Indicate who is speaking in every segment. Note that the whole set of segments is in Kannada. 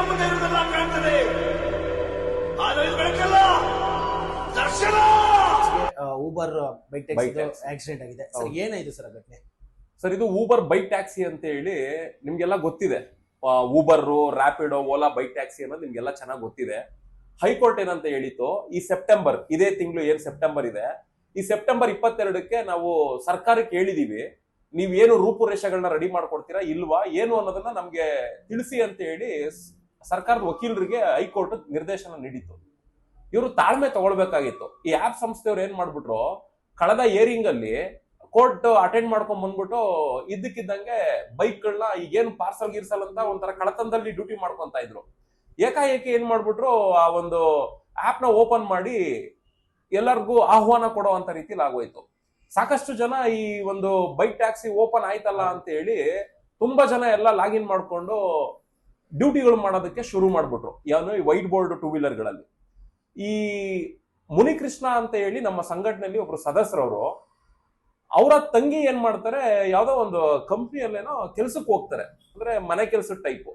Speaker 1: ಕಣ್ಣ ಮುಂದೆ ಇರುವುದೆಲ್ಲ ಕಾಣ್ತದೆ. ಆದರೆ ಇದು ಬೆಳಕಲ್ಲ. ದರ್ಶನ!
Speaker 2: Uber bike taxi. ಆಕ್ಸಿಡೆಂಟ್ ಆಗಿದೆ. ಸರ್ ಏನಾಯ್ತು ಸರ್ ಘಟನೆ?
Speaker 3: ಸರ್ ಇದು ಊಬರ್ ಬೈಕ್ ಟ್ಯಾಕ್ಸಿ ಅಂತ ಹೇಳಿ ನಿಮ್ಗೆಲ್ಲ ಗೊತ್ತಿದೆ. Uber Rapido Ola bike taxi ಅನ್ನೋದು ನಿಮ್ಗೆಲ್ಲ ಚೆನ್ನಾಗಿ ಗೊತ್ತಿದೆ. ಹೈಕೋರ್ಟ್ ಏನಂತ ಹೇಳಿತ್ತು ಈ ಸೆಪ್ಟೆಂಬರ್ ಇದೇ ತಿಂಗಳು ಏನ್ ಸೆಪ್ಟೆಂಬರ್ ಇದೆ ಈ ಸೆಪ್ಟೆಂಬರ್ ಇಪ್ಪತ್ತೆರಡಕ್ಕೆ ನಾವು ಸರ್ಕಾರಕ್ಕೆ ಹೇಳಿದೀವಿ ನೀವೇನು ಏನು ರೂಪುರೇಷೆಗಳನ್ನ ರೆಡಿ ಮಾಡ್ಕೊಡ್ತೀರಾ ಇಲ್ವಾ ಏನು ಅನ್ನೋದನ್ನ ನಮ್ಗೆ ತಿಳಿಸಿ ಅಂತ ಹೇಳಿ ಸರ್ಕಾರದ ವಕೀಲರಿಗೆ ಹೈಕೋರ್ಟ್ ನಿರ್ದೇಶನ ನೀಡಿತ್ತು. ಇವರು ತಾಳ್ಮೆ ತಗೊಳ್ಬೇಕಾಗಿತ್ತು. ಈ ಆಪ್ ಸಂಸ್ಥೆಯವ್ರು ಏನ್ ಮಾಡ್ಬಿಟ್ರು, ಕಳೆದ ಏರಿಂಗ್ ಅಲ್ಲಿ ಕೋರ್ಟ್ ಅಟೆಂಡ್ ಮಾಡ್ಕೊಂಡ್ ಬಂದ್ಬಿಟ್ಟು ಇದ್ದಕ್ಕಿದ್ದಂಗೆ ಬೈಕ್ಗಳನ್ನ ಈಗೇನು ಪಾರ್ಸಲ್ ಗಿರ್ಸಲ್ ಅಂತ ಒಂಥರ ಕಳತನದಲ್ಲಿ ಡ್ಯೂಟಿ ಮಾಡ್ಕೊಂತ ಇದ್ರು. ಏಕಾಏಕಿ ಏನ್ ಮಾಡ್ಬಿಟ್ರು, ಆ ಒಂದು ಆಪ್ನ ಓಪನ್ ಮಾಡಿ ಎಲ್ಲರಿಗೂ ಆಹ್ವಾನ ಕೊಡುವಂತ ರೀತಿಲಿ ಆಗೋಯ್ತು. ಸಾಕಷ್ಟು ಜನ ಈ ಒಂದು ಬೈಕ್ ಟ್ಯಾಕ್ಸಿ ಓಪನ್ ಆಯ್ತಲ್ಲ ಅಂತ ಹೇಳಿ ತುಂಬಾ ಜನ ಎಲ್ಲ ಲಾಗಿನ್ ಮಾಡ್ಕೊಂಡು ಡ್ಯೂಟಿಗಳು ಮಾಡೋದಕ್ಕೆ ಶುರು ಮಾಡ್ಬಿಟ್ರು. ಏನು ಈ ವೈಟ್ ಬೋರ್ಡ್ ಟೂ ವೀಲರ್ಗಳಲ್ಲಿ ಈ ಮುನಿಕೃಷ್ಣ ಅಂತ ಹೇಳಿ ನಮ್ಮ ಸಂಘಟನೆಯಲ್ಲಿ ಒಬ್ರು ಸದಸ್ಯರವರು, ಅವರ ತಂಗಿ ಏನ್ ಮಾಡ್ತಾರೆ, ಯಾವ್ದೋ ಒಂದು ಕಂಪ್ನಿಯಲ್ಲೇನೋ ಕೆಲ್ಸಕ್ಕೆ ಹೋಗ್ತಾರೆ. ಅಂದ್ರೆ ಮನೆ ಕೆಲಸ ಟೈಪು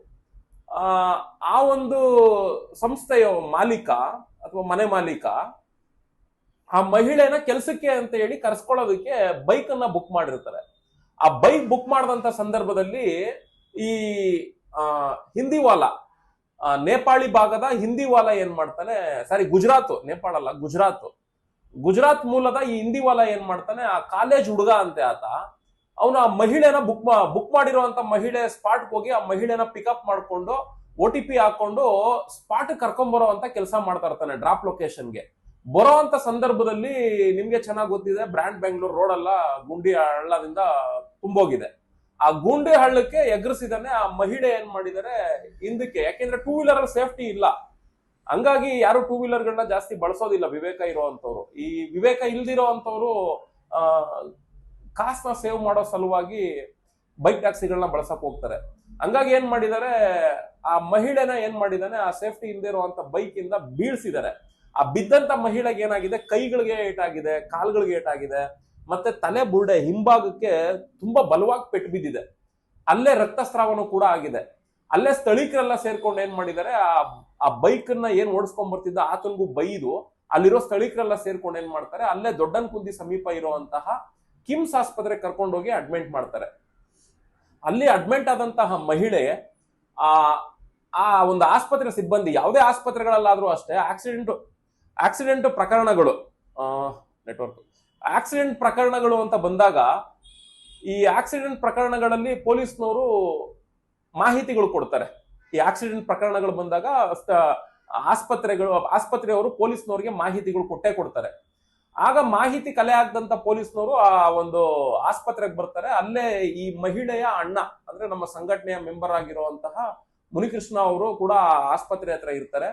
Speaker 3: ಆ ಒಂದು ಸಂಸ್ಥೆಯ ಮಾಲೀಕ ಅಥವಾ ಮನೆ ಮಾಲೀಕ, ಆ ಮಹಿಳೆನ ಕೆಲಸಕ್ಕೆ ಅಂತ ಹೇಳಿ ಕರ್ಸ್ಕೊಳ್ಳೋದಕ್ಕೆ ಬೈಕ್ ಅನ್ನ ಬುಕ್ ಮಾಡಿರ್ತಾರೆ. ಆ ಬೈಕ್ ಬುಕ್ ಮಾಡಿದಂತ ಸಂದರ್ಭದಲ್ಲಿ ಈ ಹಿಂದಿವಾಲ ವಾಲ. ನೇಪಾಳಿ ಭಾಗದ ಹಿಂದಿವಾಲ ಏನ್ ಮಾಡ್ತಾನೆ, ಸಾರಿ, ಗುಜರಾತ್, ನೇಪಾಳ ಅಲ್ಲ, ಗುಜರಾತ್. ಗುಜರಾತ್ ಮೂಲದ ಈ ಹಿಂದಿವಾಲ ಏನ್ ಮಾಡ್ತಾನೆ, ಆ ಕಾಲೇಜ್ ಹುಡುಗ ಅಂತೆ ಆತ. ಅವನು ಆ ಮಹಿಳೆನ ಬುಕ್ ಬುಕ್ ಮಾಡಿರುವಂತ ಮಹಿಳೆ ಸ್ಪಾಟ್ ಹೋಗಿ ಆ ಮಹಿಳೆನ ಪಿಕಪ್ ಮಾಡ್ಕೊಂಡು, ಒ ಟಿ ಪಿ ಹಾಕೊಂಡು ಸ್ಪಾಟ್ ಕರ್ಕೊಂಬರೋ ಅಂತ ಕೆಲಸ ಮಾಡ್ತಾ ಇರ್ತಾನೆ ಡ್ರಾಪ್ ಲೊಕೇಶನ್ಗೆ. ಬರೋ ಅಂತ ಸಂದರ್ಭದಲ್ಲಿ ನಿಮ್ಗೆ ಚೆನ್ನಾಗಿ ಗೊತ್ತಿದೆ, ಬ್ರ್ಯಾಂಡ್ ಬೆಂಗಳೂರು ರೋಡ್ ಎಲ್ಲ ಗುಂಡಿ ಹಳ್ಳದಿಂದ ತುಂಬೋಗಿದೆ. ಆ ಗುಂಡಿ ಹಳ್ಳಕ್ಕೆ ಎಗರಿಸಿದಾನೆ ಆ ಮಹಿಳೆ ಏನ್ ಮಾಡಿದಾರೆ ಹಿಂದಕ್ಕೆ? ಯಾಕೆಂದ್ರೆ ಟೂ ವೀಲರ್ ಅಲ್ಲಿ ಸೇಫ್ಟಿ ಇಲ್ಲ. ಹಂಗಾಗಿ ಯಾರು ಟೂ ವೀಲರ್ ಗಳನ್ನ ಜಾಸ್ತಿ ಬಳಸೋದಿಲ್ಲ ವಿವೇಕ ಇರುವಂತವ್ರು ಈ ವಿವೇಕ ಇಲ್ದಿರೋ ಅಂತವ್ರು ಆ, ಕಾಸ್ನ ಸೇವ್ ಮಾಡೋ ಸಲುವಾಗಿ ಬೈಕ್ ಟ್ಯಾಕ್ಸಿಗಳನ್ನ ಬಳಸಕ್ ಹೋಗ್ತಾರೆ. ಹಂಗಾಗಿ ಏನ್ ಮಾಡಿದ್ದಾರೆ ಆ ಮಹಿಳೆನ ಏನ್ ಮಾಡಿದಾನೆ, ಆ ಸೇಫ್ಟಿ ಇಲ್ದೇ ಇರುವಂತ ಬೈಕ್ ಇಂದ ಬೀಳ್ಸಿದ್ದಾರೆ ಆ ಬಿದ್ದಂತ ಮಹಿಳೆಗೆ ಏನಾಗಿದೆ? ಕೈಗಳಿಗೆ ಏಟಾಗಿದೆ, ಕಾಲ್ಗಳಿಗೆ ಏಟಾಗಿದೆ. ಮತ್ತೆ ತಲೆ ಬುರುಡೆ ಹಿಂಭಾಗಕ್ಕೆ ತುಂಬಾ ಬಲವಾಗಿ ಪೆಟ್ಟು ಬಿದ್ದಿದೆ. ಅಲ್ಲೇ ರಕ್ತಸ್ರಾವನೂ ಕೂಡ ಆಗಿದೆ. ಅಲ್ಲೇ ಸ್ಥಳೀಕರೆಲ್ಲ ಸೇರ್ಕೊಂಡು ಏನ್ ಮಾಡಿದ್ದಾರೆ, ಆ ಆ ಬೈಕ್ನ ಏನ್ ಓಡಿಸ್ಕೊಂಡ್ ಬರ್ತಿದ್ದ ಆತನಿಗೂ ಬೈದು ಅಲ್ಲಿರೋ ಸ್ಥಳೀಕರೆಲ್ಲ ಸೇರ್ಕೊಂಡು ಏನ್ ಮಾಡ್ತಾರೆ, ಅಲ್ಲೇ ದೊಡ್ಡನ್ ಕುಂದಿ ಸಮೀಪ ಇರುವಂತಹ ಕಿಮ್ಸ್ ಆಸ್ಪತ್ರೆಗೆ ಕರ್ಕೊಂಡೋಗಿ ಅಡ್ಮಿಟ್ ಮಾಡ್ತಾರೆ. ಅಲ್ಲಿ ಅಡ್ಮಿಟ್ ಆದಂತಹ ಮಹಿಳೆ, ಆ ಆ ಒಂದು ಆಸ್ಪತ್ರೆ ಸಿಬ್ಬಂದಿ, ಯಾವುದೇ ಆಸ್ಪತ್ರೆಗಳಲ್ಲಾದ್ರೂ ಅಷ್ಟೇ ಆಕ್ಸಿಡೆಂಟ್ ಆಕ್ಸಿಡೆಂಟ್ ಪ್ರಕರಣಗಳು ನೆಟ್ವರ್ಕ್ ಆಕ್ಸಿಡೆಂಟ್ ಪ್ರಕರಣಗಳು ಅಂತ ಬಂದಾಗ ಈ ಆಕ್ಸಿಡೆಂಟ್ ಪ್ರಕರಣಗಳಲ್ಲಿ ಪೊಲೀಸ್ನವರು ಮಾಹಿತಿಗಳು ಕೊಡ್ತಾರೆ. ಈ ಆಕ್ಸಿಡೆಂಟ್ ಪ್ರಕರಣಗಳು ಬಂದಾಗ ಆಸ್ಪತ್ರೆಗಳು, ಆಸ್ಪತ್ರೆಯವರು ಪೊಲೀಸ್ನವರಿಗೆ ಮಾಹಿತಿಗಳು ಕೊಟ್ಟೇ ಕೊಡ್ತಾರೆ. ಆಗ ಮಾಹಿತಿ ಕಲೆ ಆಗದಂತ ಪೊಲೀಸ್ನವರು ಆ ಒಂದು ಆಸ್ಪತ್ರೆಗೆ ಬರ್ತಾರೆ. ಅಲ್ಲೇ ಈ ಮಹಿಳೆಯ ಅಣ್ಣ, ಅಂದ್ರೆ ನಮ್ಮ ಸಂಘಟನೆಯ ಮೆಂಬರ್ ಆಗಿರುವಂತಹ ಮುನಿಕೃಷ್ಣ ಅವರು ಕೂಡ ಆಸ್ಪತ್ರೆ ಹತ್ರ ಇರ್ತಾರೆ.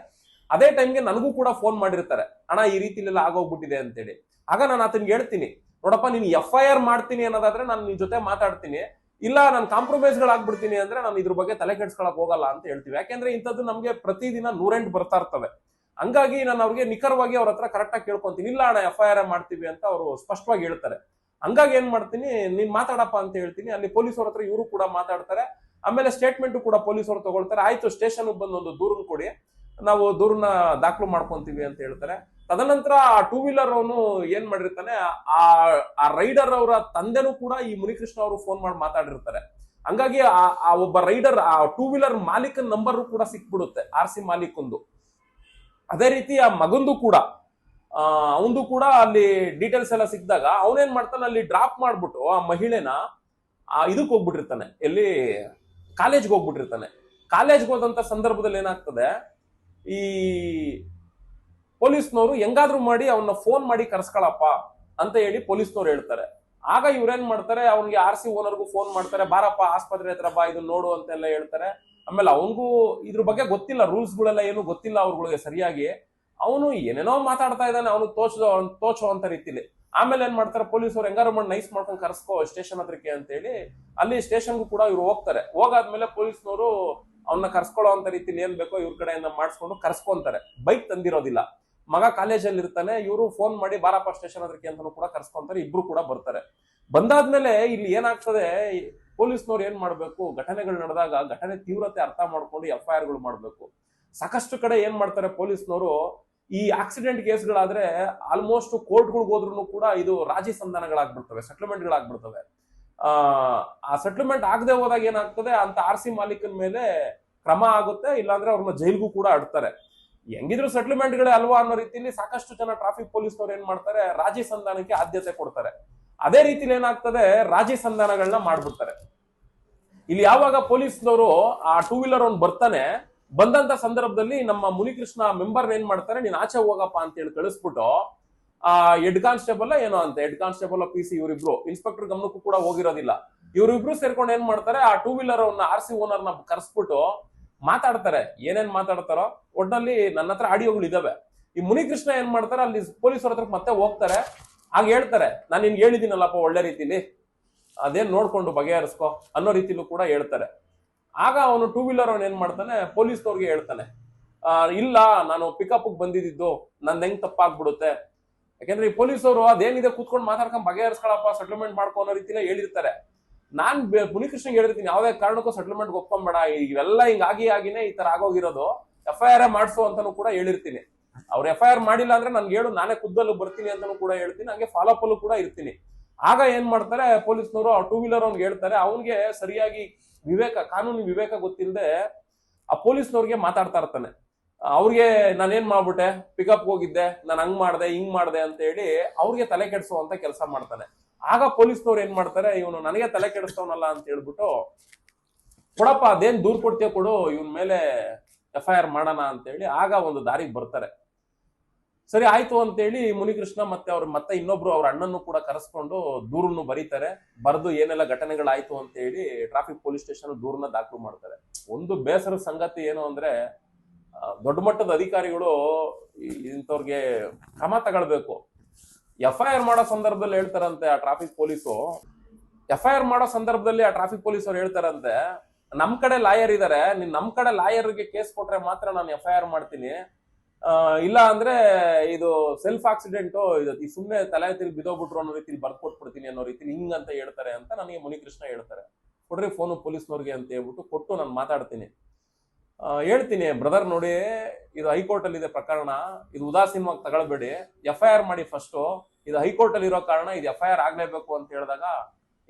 Speaker 3: ಅದೇ ಟೈಮ್ಗೆ ನನಗೂ ಕೂಡ ಫೋನ್ ಮಾಡಿರ್ತಾರೆ. ಅಣ್ಣ, ಈ ರೀತಿಲೆಲ್ಲ ಆಗೋಗ್ಬಿಟ್ಟಿದೆ ಅಂತೇಳಿ. ಆಗ ನಾನು ಆತನಿಗೆ ಹೇಳ್ತೀನಿ, ನೋಡಪ್ಪ, ನೀನು ಎಫ್ ಐ ಆರ್ ಮಾಡ್ತೀನಿ ಅನ್ನೋದಾದ್ರೆ ನಾನು ನಿನ್ ಜೊತೆ ಮಾತಾಡ್ತೀನಿ, ಇಲ್ಲ ನಾನು ಕಾಂಪ್ರಮೈಸ್ಗಳಾಗ್ಬಿಡ್ತೀನಿ ಅಂದ್ರೆ ನಾನು ಇದ್ರ ಬಗ್ಗೆ ತಲೆ ಕೆಡ್ಸ್ಕೊಳಕ್ ಹೋಗಲ್ಲ ಅಂತ ಹೇಳ್ತೀವಿ. ಯಾಕೆಂದ್ರೆ ಇಂಥದ್ದು ನಮ್ಗೆ ಪ್ರತಿದಿನ ನೂರೆಂಟು ಬರ್ತಾ ಇರ್ತವೆ. ಹಂಗಾಗಿ ನಾನು ಅವ್ರಿಗೆ ನಿಖರವಾಗಿ ಅವ್ರ ಹತ್ರ ಕರೆಕ್ಟ್ ಆಗಿ ಕೇಳ್ಕೊಂತೀನಿ. ಇಲ್ಲ ಅಣ್ಣ ಎಫ್ ಐ ಆರ್ ಮಾಡ್ತೀವಿ ಅಂತ ಅವರು ಸ್ಪಷ್ಟವಾಗಿ ಹೇಳ್ತಾರೆ. ಹಂಗಾಗಿ ಏನ್ ಮಾಡ್ತೀನಿ, ನೀನ್ ಮಾತಾಡಪ್ಪ ಅಂತ ಹೇಳ್ತೀನಿ. ಅಲ್ಲಿ ಪೊಲೀಸರ ಹತ್ರ ಇವರು ಕೂಡ ಮಾತಾಡ್ತಾರೆ. ಆಮೇಲೆ ಸ್ಟೇಟ್ಮೆಂಟ್ ಕೂಡ ಪೊಲೀಸರು ತಗೊಳ್ತಾರೆ. ಆಯ್ತು ಸ್ಟೇಷನ್ ಬಂದು ಒಂದು ದೂರನ್ ಕೊಡಿ. ನಾವು ದೂರನ್ನ ದಾಖಲು ಮಾಡ್ಕೊಂತೀವಿ ಅಂತ ಹೇಳ್ತಾರೆ. ತದನಂತರ ಆ ಟೂ ವೀಲರ್ ಅವನು ಏನ್ ಮಾಡಿರ್ತಾನೆ? ಆ ಆ ರೈಡರ್ ಅವರ ತಂದೆನೂ ಕೂಡ ಈ ಮುನಿಕೃಷ್ಣ ಅವರು ಫೋನ್ ಮಾಡಿ ಮಾತಾಡಿರ್ತಾರೆ. ಹಂಗಾಗಿ ಆ ಒಬ್ಬ ರೈಡರ್ ಆ ಟೂ ವೀಲರ್ ಮಾಲೀಕನ ನಂಬರ್ ಕೂಡ ಸಿಕ್ಬಿಡುತ್ತೆ ಆರ್ ಸಿ ಮಾಲೀಕಂದು. ಅದೇ ರೀತಿ ಆ ಮಗಂದು ಕೂಡ, ಆ ಅವಂದು ಕೂಡ ಅಲ್ಲಿ ಡೀಟೇಲ್ಸ್ ಎಲ್ಲ ಸಿಕ್ಕಿದಾಗ ಅವನೇನ್ ಮಾಡ್ತಾನೆ? ಅಲ್ಲಿ ಡ್ರಾಪ್ ಮಾಡ್ಬಿಟ್ಟು ಆ ಮಹಿಳೆನ, ಆ ಇದಕ್ಕೆ ಹೋಗ್ಬಿಟ್ಟಿರ್ತಾನೆ. ಎಲ್ಲಿ? ಕಾಲೇಜ್ಗೆ ಹೋಗ್ಬಿಟ್ಟಿರ್ತಾನೆ. ಕಾಲೇಜ್ಗೆ ಹೋದಂತ ಸಂದರ್ಭದಲ್ಲಿ ಏನಾಗ್ತದೆ? ಈ ಪೊಲೀಸ್ನವರು ಹೆಂಗಾದ್ರೂ ಮಾಡಿ ಅವನ್ನ ಫೋನ್ ಮಾಡಿ ಕರ್ಸ್ಕೊಳಪ್ಪ ಅಂತ ಹೇಳಿ ಪೊಲೀಸ್ನವ್ರು ಹೇಳ್ತಾರೆ. ಆಗ ಇವ್ರೇನ್ ಮಾಡ್ತಾರೆ? ಅವ್ನಿಗೆ ಆರ್ ಸಿ ಓನರ್ಗೂ ಫೋನ್ ಮಾಡ್ತಾರೆ, ಬಾರಪ್ಪ, ಆಸ್ಪತ್ರೆ ಹತ್ರ ಬಾ ಇದನ್ನ ನೋಡು ಅಂತೆಲ್ಲ ಹೇಳ್ತಾರೆ. ಆಮೇಲೆ ಅವನಿಗೂ ಇದ್ರ ಬಗ್ಗೆ ಗೊತ್ತಿಲ್ಲ ರೂಲ್ಸ್ ಗಳೆಲ್ಲ ಏನು ಗೊತ್ತಿಲ್ಲ ಅವ್ರಗಳಿಗೆ ಸರಿಯಾಗಿ. ಅವನು ಏನೇನೋ ಮಾತಾಡ್ತಾ ಇದ್ದಾನೆ, ಅವನು ತೋಚೋ ತೋಚೋ ಅಂತ ರೀತಿಲಿ. ಆಮೇಲೆ ಏನ್ ಮಾಡ್ತಾರೆ? ಪೊಲೀಸರು ಹೆಂಗಾರು ಮಾಡಿ ನೈಸ್ ಮಾಡ್ಕೊಂಡು ಕರ್ಸ್ಕೋ ಸ್ಟೇಷನ್ ಹತ್ರಕ್ಕೆ ಅಂತ ಹೇಳಿ ಅಲ್ಲಿ ಸ್ಟೇಷನ್ಗೂ ಕೂಡ ಇವ್ರು ಹೋಗ್ತಾರೆ. ಹೋಗಾದ್ಮೇಲೆ ಪೊಲೀಸ್ನವರು ಅವನ್ನ ಕರ್ಸ್ಕೊಳ್ಳೋ ಅಂತ ರೀತಿಲಿ ಏನ್ ಬೇಕೋ ಇವ್ರ ಕಡೆಯಿಂದ ಮಾಡಿಸ್ಕೊಂಡು ಕರ್ಸ್ಕೊಂತಾರೆ. ಬೈಕ್ ತಂದಿರೋದಿಲ್ಲ. ಮಗ ಕಾಲೇಜಲ್ಲಿ ಇರ್ತಾನೆ, ಇವರು ಫೋನ್ ಮಾಡಿ ಬಾರಪ್ಪ ಸ್ಟೇಷನ್ ಅದಕ್ಕೆ ಅಂತಾನು ಕೂಡ ಕರ್ಸ್ಕೊಂತಾರೆ, ಇಬ್ರು ಕೂಡ ಬರ್ತಾರೆ. ಬಂದಾದ್ಮೇಲೆ ಇಲ್ಲಿ ಏನಾಗ್ತದೆ ಪೊಲೀಸ್ನವ್ರು ಏನ್ ಮಾಡ್ಬೇಕು? ಘಟನೆಗಳು ನಡೆದಾಗ ಘಟನೆ ತೀವ್ರತೆ ಅರ್ಥ ಮಾಡ್ಕೊಂಡು ಎಫ್ ಐ ಆರ್ಗಳು ಮಾಡ್ಬೇಕು. ಸಾಕಷ್ಟು ಕಡೆ ಏನ್ ಮಾಡ್ತಾರೆ ಪೊಲೀಸ್ನವರು, ಈ ಆಕ್ಸಿಡೆಂಟ್ ಕೇಸ್ಗಳಾದ್ರೆ ಆಲ್ಮೋಸ್ಟ್ ಕೋರ್ಟ್ಗಳಿಗೆ ಹೋದ್ರು ಕೂಡ ಇದು ರಾಜಿ ಸಂಧಾನಗಳಾಗ್ಬಿಡ್ತವೆ ಸೆಟ್ಲ್ಮೆಂಟ್ಗಳಾಗ್ಬಿಡ್ತವೆ ಆ ಆ ಸೆಟ್ಲ್ಮೆಂಟ್ ಆಗದೆ ಹೋದಾಗ ಏನಾಗ್ತದೆ, ಅಂತ ಆರ್ ಸಿ ಮಾಲೀಕನ ಮೇಲೆ ಕ್ರಮ ಆಗುತ್ತೆ, ಇಲ್ಲಾಂದ್ರೆ ಅವ್ರನ್ನ ಜೈಲ್ಗೂ ಕೂಡ ಅಡ್ತಾರೆ. ಹೆಂಗಿದ್ರು ಸೆಟ್ಲ್ಮೆಂಟ್ಗಳೇ ಅಲ್ವಾ ಅನ್ನೋ ರೀತಿಯಲ್ಲಿ ಸಾಕಷ್ಟು ಜನ ಟ್ರಾಫಿಕ್ ಪೊಲೀಸ್ನವ್ರು ಏನ್ ಮಾಡ್ತಾರೆ, ರಾಜಿ ಸಂಧಾನಕ್ಕೆ ಆದ್ಯತೆ ಕೊಡ್ತಾರೆ. ಅದೇ ರೀತಿಲಿ ಏನಾಗ್ತದೆ, ರಾಜಿ ಸಂಧಾನಗಳನ್ನ ಮಾಡ್ಬಿಡ್ತಾರೆ. ಇಲ್ಲಿ ಯಾವಾಗ ಪೊಲೀಸ್ನವರು ಆ ಟೂ ವೀಲರ್ ಅವ್ನು ಬರ್ತಾನೆ, ಬಂದಂತ ಸಂದರ್ಭದಲ್ಲಿ ನಮ್ಮ ಮುನಿಕೃಷ್ಣ ಮೆಂಬರ್ ಏನ್ ಮಾಡ್ತಾರೆ, ನೀನ್ ಆಚೆ ಹೋಗಪ್ಪ ಅಂತ ಹೇಳಿ ಕಳಿಸ್ಬಿಟ್ಟು, ಆ ಹೆಡ್ ಕಾನ್ಸ್ಟೇಬಲ್ ಏನೋ ಅಂತ, ಹೆಡ್ ಕಾನ್ಸ್ಟೇಬಲ್ ಪಿ ಸಿ ಇವರಿಬ್ರು, ಇನ್ಸ್ಪೆಕ್ಟರ್ ಗಮನಕ್ಕೂ ಕೂಡ ಹೋಗಿರೋದಿಲ್ಲ. ಇವರಿಬ್ರು ಸೇರ್ಕೊಂಡು ಏನ್ ಮಾಡ್ತಾರೆ, ಆ ಟೂ ವೀಲರ್ ಅವ್ನ ಆರ್ ಸಿ ಓನರ್ನ ಕರೆಸ್ಬಿಟ್ಟು ಮಾತಾಡ್ತಾರೆ, ಏನೇನ್ ಮಾತಾಡ್ತಾರೋ, ಒಟ್ನಲ್ಲಿ ನನ್ನ ಹತ್ರ ಆಡಿಯೋಗಳು ಇದಾವೆ. ಈ ಮುನಿಕೃಷ್ಣ ಏನ್ ಮಾಡ್ತಾರೆ, ಅಲ್ಲಿ ಪೊಲೀಸರ ಹತ್ರ ಮತ್ತೆ ಹೋಗ್ತಾರೆ ಆಗ ಹೇಳ್ತಾರೆ, ನಾನು ನಿನ್ಗೆ ಹೇಳಿದ್ದೀನಲ್ಲಪ್ಪ ಒಳ್ಳೆ ರೀತಿಲಿ, ಅದೇನ್ ನೋಡ್ಕೊಂಡು ಬಗೆಹರಿಸ್ಕೊ ಅನ್ನೋ ರೀತಿಲೂ ಕೂಡ ಹೇಳ್ತಾರೆ. ಆಗ ಅವನು ಟೂ ವೀಲರ್ ಅವನು ಏನ್ ಮಾಡ್ತಾನೆ, ಪೊಲೀಸ್ನವ್ರಿಗೆ ಹೇಳ್ತಾನೆ ಇಲ್ಲ, ನಾನು ಪಿಕಪ್ ಬಂದಿದ್ದು ನನ್ನ ಹೆಂಗ್ ತಪ್ಪಾಗ್ಬಿಡುತ್ತೆ. ಯಾಕೆಂದ್ರೆ ಈ ಪೊಲೀಸರು ಅದೇನಿದೆ, ಕೂತ್ಕೊಂಡು ಮಾತಾಡ್ಕೊಂಡು ಬಗೆಹರಿಸ್ಕೊಳಪ್ಪ ಸೆಟಲ್ಮೆಂಟ್ ಮಾಡ್ಕೊ ಅನ್ನೋ ರೀತಿಲೇ ಹೇಳಿರ್ತಾರೆ. ನಾನ್ ಮುನಿಕೃಷ್ಣಗೆ ಹೇಳಿರ್ತೀನಿ, ಯಾವ್ದೇ ಕಾರಣಕ್ಕೂ ಸೆಟಲ್ಮೆಂಟ್ ಒಪ್ಕೊಂಬೇಡ. ಇವೆಲ್ಲ ಹಿಂಗಾಗಿ ಆಗಿನೇ ಈ ತರ ಆಗೋಗಿರೋದು. ಎಫ್ ಐ ಆರ್ ಮಾಡಿಸು ಅಂತಾನು ಕೂಡ ಹೇಳಿರ್ತೀನಿ. ಅವ್ರು ಎಫ್ ಐ ಆರ್ ಮಾಡಿಲ್ಲ ಅಂದ್ರೆ ನನ್ಗೆ ಹೇಳು, ನಾನೇ ಖುದ್ದಲ್ಲೂ ಬರ್ತೀನಿ ಅಂತಾನು ಕೂಡ ಹೇಳ್ತೀನಿ, ಹಂಗೆ ಫಾಲೋ ಅಲ್ಲೂ ಕೂಡ ಇರ್ತೀನಿ. ಆಗ ಏನ್ ಮಾಡ್ತಾರೆ, ಪೊಲೀಸ್ನವರು, ಆ ಟೂ ವೀಲರ್ ಅವ್ನಿಗೆ ಹೇಳ್ತಾರೆ, ಅವನಿಗೆ ಸರಿಯಾಗಿ ವಿವೇಕ, ಕಾನೂನು ವಿವೇಕ ಗೊತ್ತಿಲ್ಲದೆ ಆ ಪೊಲೀಸ್ನವ್ರಿಗೆ ಮಾತಾಡ್ತಾ ಇರ್ತಾನೆ. ಅವ್ರಿಗೆ ನಾನೇನ್ ಮಾಡ್ಬಿಟ್ಟೆ? ಪಿಕಪ್ ಹೋಗಿದ್ದೆ, ನಾನು ಹಂಗ್ ಮಾಡ್ದೆ, ಹಿಂಗ್ ಮಾಡ್ದೆ ಅಂತ ಹೇಳಿ ಅವ್ರಿಗೆ ತಲೆ ಕೆಡಿಸುವಂತ ಕೆಲಸ ಮಾಡ್ತಾನೆ. ಆಗ ಪೊಲೀಸ್ನವ್ರು ಏನ್ ಮಾಡ್ತಾರೆ, ಇವನು ನನಗೆ ತಲೆ ಕೆಡಿಸ್ತವನಲ್ಲ ಅಂತ ಹೇಳ್ಬಿಟ್ಟು, ಕೊಡಪ್ಪ, ಅದೇನ್ ದೂರ್ ಕೊಡ್ತೀಯ ಕೊಡು, ಇವನ್ ಮೇಲೆ ಎಫ್ ಐ ಆರ್ ಮಾಡೋಣ ಅಂತ ಹೇಳಿ ಆಗ ಒಂದು ದಾರಿಗೆ ಬರ್ತಾರೆ. ಸರಿ, ಆಯ್ತು ಅಂತೇಳಿ ಮುನಿಕೃಷ್ಣ ಮತ್ತೆ ಅವ್ರ ಮತ್ತೆ ಇನ್ನೊಬ್ರು ಅವ್ರ ಅಣ್ಣನ್ನು ಕೂಡ ಕರೆಸ್ಕೊಂಡು ದೂರನ್ನು ಬರೀತಾರೆ. ಬರೆದು ಏನೆಲ್ಲ ಘಟನೆಗಳಾಯ್ತು ಅಂತ ಹೇಳಿ ಟ್ರಾಫಿಕ್ ಪೊಲೀಸ್ ಸ್ಟೇಷನ್ ದೂರನ್ನ ದಾಖಲು ಮಾಡ್ತಾರೆ. ಒಂದು ಬೇಸರ ಸಂಗತಿ ಏನು ಅಂದ್ರೆ ದೊಡ್ಡ ಮಟ್ಟದ ಅಧಿಕಾರಿಗಳು ಇಂಥವ್ರಿಗೆ ಕ್ರಮ ತಗೊಳ್ಬೇಕು. ಎಫ್ ಐ ಆರ್ ಮಾಡೋ ಸಂದರ್ಭದಲ್ಲಿ ಹೇಳ್ತಾರಂತೆ ಆ traffic police F I R ಮಾಡೋ ಸಂದರ್ಭದಲ್ಲಿ ಆ ಟ್ರಾಫಿಕ್ ಪೊಲೀಸ್ ಅವ್ರು ಹೇಳ್ತಾರಂತೆ, ನಮ್ ಕಡೆ ಲಾಯರ್ ಇದಾರೆ, ನೀನ್ ನಮ್ ಕಡೆ ಲಾಯರ್ಗೆ ಕೇಸ್ ಕೊಟ್ರೆ ಮಾತ್ರ ನಾನು ಎಫ್ ಐ ಆರ್ ಮಾಡ್ತೀನಿ ಇಲ್ಲ ಅಂದ್ರೆ ಇದು ಸೆಲ್ಫ್ ಆಕ್ಸಿಡೆಂಟ್ ಇದು ಸುಮ್ಮನೆ ತಲೆ ತಿರುಗಿ ಬಿದೋಗ್ಬಿಟ್ರು ಅನ್ನೋ ರೀತಿ ಬರ್ದ್ ಕೊಟ್ಬಿಡ್ತೀನಿ ಅನ್ನೋ ರೀತಿ ಹಿಂಗ್ ಅಂತ ಹೇಳ್ತಾರೆ ಅಂತ ನನಗೆ ಮುನಿಕೃಷ್ಣ ಹೇಳ್ತಾರೆ. ಕೊಡ್ರಿ ಫೋನು ಪೊಲೀಸ್ನವ್ರಿಗೆ ಅಂತ ಹೇಳ್ಬಿಟ್ಟು ಕೊಟ್ಟು ನಾನು ಮಾತಾಡ್ತೀನಿ. ಹೇಳ್ತೀನಿ, ಬ್ರದರ್ ನೋಡಿ, ಇದು ಹೈಕೋರ್ಟ್ ಅಲ್ಲಿ ಇದೆ ಪ್ರಕರಣ, ಇದು ಉದಾಸೀನವಾಗಿ ತಗೊಳ್ಬೇಡಿ. ಎಫ್ ಐ ಆರ್ ಮಾಡಿ ಫಸ್ಟ್ ಇದು ಹೈಕೋರ್ಟ್ ಅಲ್ಲಿ ಇರೋ ಕಾರಣ ಇದು ಎಫ್ ಐ ಆರ್ ಆಗ್ಲೇಬೇಕು ಅಂತ ಹೇಳಿದಾಗ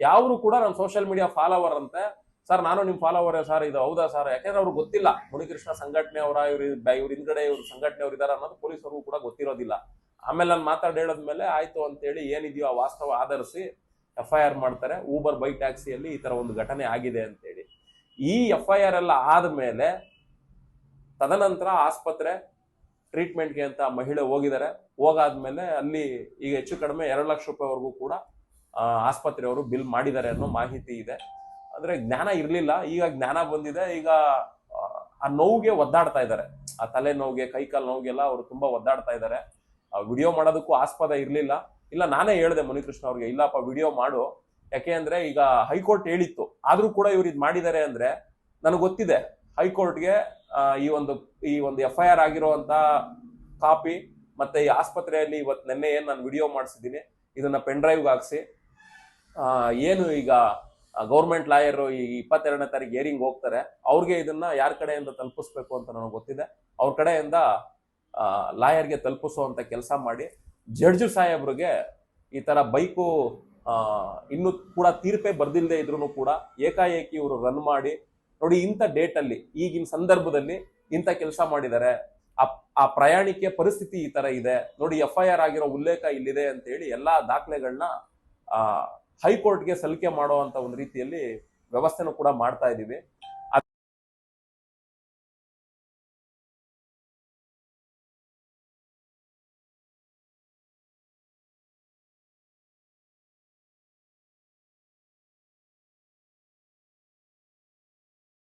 Speaker 3: ಯಾರು ಕೂಡ ನನ್ನ ಸೋಷಿಯಲ್ ಮೀಡಿಯಾ ಫಾಲೋವರ್ ಅಂತೆ. ಸರ್, ನಾನು ನಿಮ್ ಫಾಲೋವರ್ ಸರ್, ಇದು ಹೌದಾ ಸರ್? ಯಾಕಂದ್ರೆ ಅವ್ರಿಗೆ ಗೊತ್ತಿಲ್ಲ. ಮುನಿಕೃಷ್ಣ ಸಂಘಟನೆ ಅವರ, ಇವ್ರ ಇವ್ರ ಹಿಂದ್ಗಡೆ ಇವ್ರ ಸಂಘಟನೆ ಅವ್ರು ಇದಾರ ಅನ್ನೋದು ಪೊಲೀಸರು ಕೂಡ ಗೊತ್ತಿರೋದಿಲ್ಲ. ಆಮೇಲೆ ನಾನು ಮಾತಾಡಿ ಹೇಳದ್ಮೇಲೆ ಆಯ್ತು ಅಂತೇಳಿ ಏನಿದೆಯೋ ಆ ವಾಸ್ತವ ಆಧರಿಸಿ ಎಫ್ ಐ ಆರ್ ಮಾಡ್ತಾರೆ ಊಬರ್ ಬೈಕ್ ಟ್ಯಾಕ್ಸಿಯಲ್ಲಿ ಈ ತರ ಒಂದು ಘಟನೆ ಆಗಿದೆ ಅಂತೇಳಿ. ಈ ಎಫ್ ಐ ಆರ್ ಎಲ್ಲ ಆದ್ಮೇಲೆ ತದನಂತರ ಆಸ್ಪತ್ರೆ ಟ್ರೀಟ್ಮೆಂಟ್ಗೆ ಅಂತ ಮಹಿಳೆ ಹೋಗಿದ್ದಾರೆ ಹೋಗಾದ್ಮೇಲೆ ಅಲ್ಲಿ ಈಗ ಹೆಚ್ಚು ಕಡಿಮೆ ಎರಡು ಲಕ್ಷ ರೂಪಾಯಿವರೆಗೂ ಕೂಡ ಆಸ್ಪತ್ರೆಯವರು ಬಿಲ್ ಮಾಡಿದ್ದಾರೆ ಅನ್ನೋ ಮಾಹಿತಿ ಇದೆ. ಅಂದ್ರೆ ಜ್ಞಾನ ಇರಲಿಲ್ಲ. ಈಗ ಜ್ಞಾನ ಬಂದಿದೆ. ಈಗ ಆ, ಆ ನೋವಿಗೆ ಒದ್ದಾಡ್ತಾ ಇದ್ದಾರೆ. ಆ ತಲೆ ನೋವಿಗೆ ಕೈಕಾಲು ನೋವಿಗೆಲ್ಲ ಅವರು ತುಂಬಾ ಒದ್ದಾಡ್ತಾ ಇದ್ದಾರೆ. ವಿಡಿಯೋ ಮಾಡೋದಕ್ಕೂ ಆಸ್ಪದ ಇರಲಿಲ್ಲ. ಇಲ್ಲ ನಾನೇ ಹೇಳಿದೆ ಮುನಿಕೃಷ್ಣ ಅವ್ರಿಗೆ ಇಲ್ಲಪ್ಪ ವಿಡಿಯೋ ಮಾಡು. ಯಾಕೆ ಅಂದ್ರೆ ಈಗ ಹೈಕೋರ್ಟ್ ಹೇಳಿತ್ತು. ಆದ್ರೂ ಕೂಡ ಇವ್ರು ಇದು ಮಾಡಿದ್ದಾರೆ ಅಂದ್ರೆ ನನಗೆ ಗೊತ್ತಿದೆ. ಹೈಕೋರ್ಟ್ಗೆ ಈ ಒಂದು ಈ ಒಂದು ಎಫ್ ಐ ಆರ್ ಆಗಿರುವಂತಹ ಕಾಪಿ ಮತ್ತೆ ಈ ಆಸ್ಪತ್ರೆಯಲ್ಲಿ ಇವತ್ತು ನಿನ್ನೆ ಏನು ನಾನು ವಿಡಿಯೋ ಮಾಡಿಸಿದ್ದೀನಿ, ಇದನ್ನ ಪೆನ್ ಡ್ರೈವ್ಗೆ ಹಾಕ್ಸಿ. ಏನು ಈಗ ಗೌರ್ಮೆಂಟ್ ಲಾಯರ್ ಈ ಇಪ್ಪತ್ತೆರಡನೇ ತಾರೀಕು ಏರಿಂಗ್ ಹೋಗ್ತಾರೆ, ಅವ್ರಿಗೆ ಇದನ್ನ ಯಾರ ಕಡೆಯಿಂದ ತಲುಪಿಸ್ಬೇಕು ಅಂತ ನನಗೆ ಗೊತ್ತಿದೆ. ಅವ್ರ ಕಡೆಯಿಂದ ಲಾಯರ್ಗೆ ತಲುಪಿಸುವಂಥ ಕೆಲಸ ಮಾಡಿ, ಜಡ್ಜ್ ಸಾಹೇಬ್ರಿಗೆ ಈ ತರ ಬೈಕು ಇನ್ನೂ ಕೂಡ ತೀರ್ಪೇ ಬರ್ದಿಲ್ಲದೆ ಇದ್ರೂ ಕೂಡ ಏಕಾಏಕಿ ಇವರು ರನ್ ಮಾಡಿ ನೋಡಿ ಇಂಥ ಡೇಟ್ ಅಲ್ಲಿ, ಈಗಿನ ಸಂದರ್ಭದಲ್ಲಿ ಇಂಥ ಕೆಲಸ ಮಾಡಿದ್ದಾರೆ ಆ ಆ ಪ್ರಯಾಣಿಕೆ ಪರಿಸ್ಥಿತಿ ಈ ತರ ಇದೆ. ನೋಡಿ ಎಫ್ ಐ ಆರ್ ಆಗಿರೋ ಉಲ್ಲೇಖ ಇಲ್ಲಿದೆ ಅಂತ ಹೇಳಿ ಎಲ್ಲಾ ದಾಖಲೆಗಳನ್ನ ಹೈಕೋರ್ಟ್ಗೆ ಸಲ್ಲಿಕೆ ಮಾಡುವಂತ ಒಂದು ರೀತಿಯಲ್ಲಿ ವ್ಯವಸ್ಥೆನೂ ಕೂಡ ಮಾಡ್ತಾ ಇದೀವಿ.